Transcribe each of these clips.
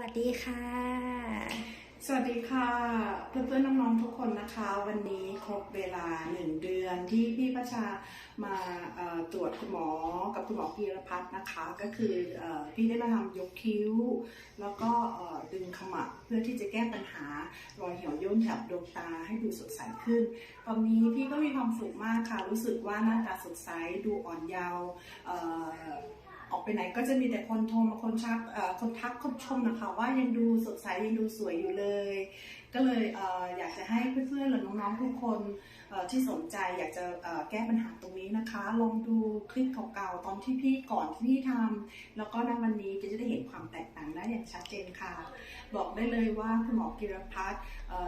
วัสดีค่ะ สวัสดีค่ะ เพื่อนๆน้องๆทุกคนนะคะ วันนี้ครบเวลาหนึ่งเดือนที่พี่ประชามาตรวจคุณหมอกับคุณหมอพีรพัฒน์นะคะ ก็คืออพี่ได้มาทำยกคิ้ว แล้วก็ดึงขมับเพื่อที่จะแก้ปัญหารอยเหี่ยวย่นแถบดวงตาให้ดูสดใสขึ้น ตอนนี้พี่ก็มีความสุขมากค่ะ รู้สึกว่าหน้าตาสดใสดูอ่อนเยาว์ ไปไหนก็จะมีแต่คนโทรมาคนชักคนทักคนชมนะคะ ว่ายังดูสดใสยังดูสวยอยู่เลย ก็เลยเอออยากจะให้เพื่อนๆหรือน้องๆทุกคนที่สนใจอยากจะแก้ปัญหาตรงนี้นะคะ ลองดูคลิปเก่าๆตอนที่พี่ก่อนที่พี่ทำแล้วก็ในวันนี้จะได้เห็นความแตกต่างได้อย่างชัดเจนค่ะ บอกได้เลยว่าคุณหมอกิรพัฒน์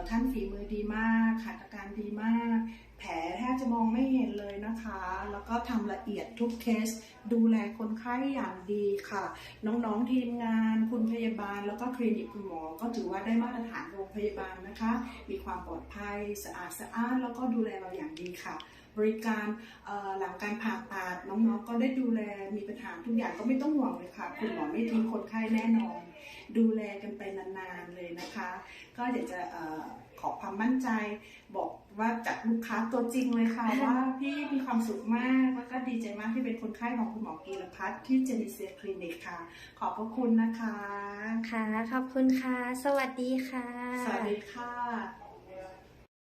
ท่านฝีมือดีมากขาดอาการดีมาก แผลแทบจะมองไม่เห็นเลย นะคะ แล้วก็ทำละเอียดทุกเคส ดูแลคนไข้อย่างดีค่ะ น้องๆทีมงานคุณพยาบาล แล้วก็คลินิกคุณหมอ ก็ถือว่าได้มาตรฐานโรงพยาบาลนะคะ มีความปลอดภัยสะอาดสะอ้านแล้วก็ดูแลเราอย่างดีค่ะ บริการเอ่อหลังการผ่าตัดน้องๆ ก็ได้ดูแลมีปัญหาทุกอย่างก็ไม่ต้องห่วงเลยค่ะคุณหมอไม่ทิ้งคนไข้แน่นอน ดูแลกันไปนานๆเลยนะคะ ก็อยากจะเอ่อขอความมั่นใจ บอกว่าจากลูกค้าตัวจริงเลยค่ะว่าพี่มีความสุขมากแล้วก็ดีใจมากที่เป็นคนไข้ของคุณหมอกีรพัฒน์ที่เจนิเซียคลินิกค่ะ ขอบพระคุณนะคะ ค่ะ ขอบคุณค่ะ สวัสดีค่ะ สวัสดีค่ะ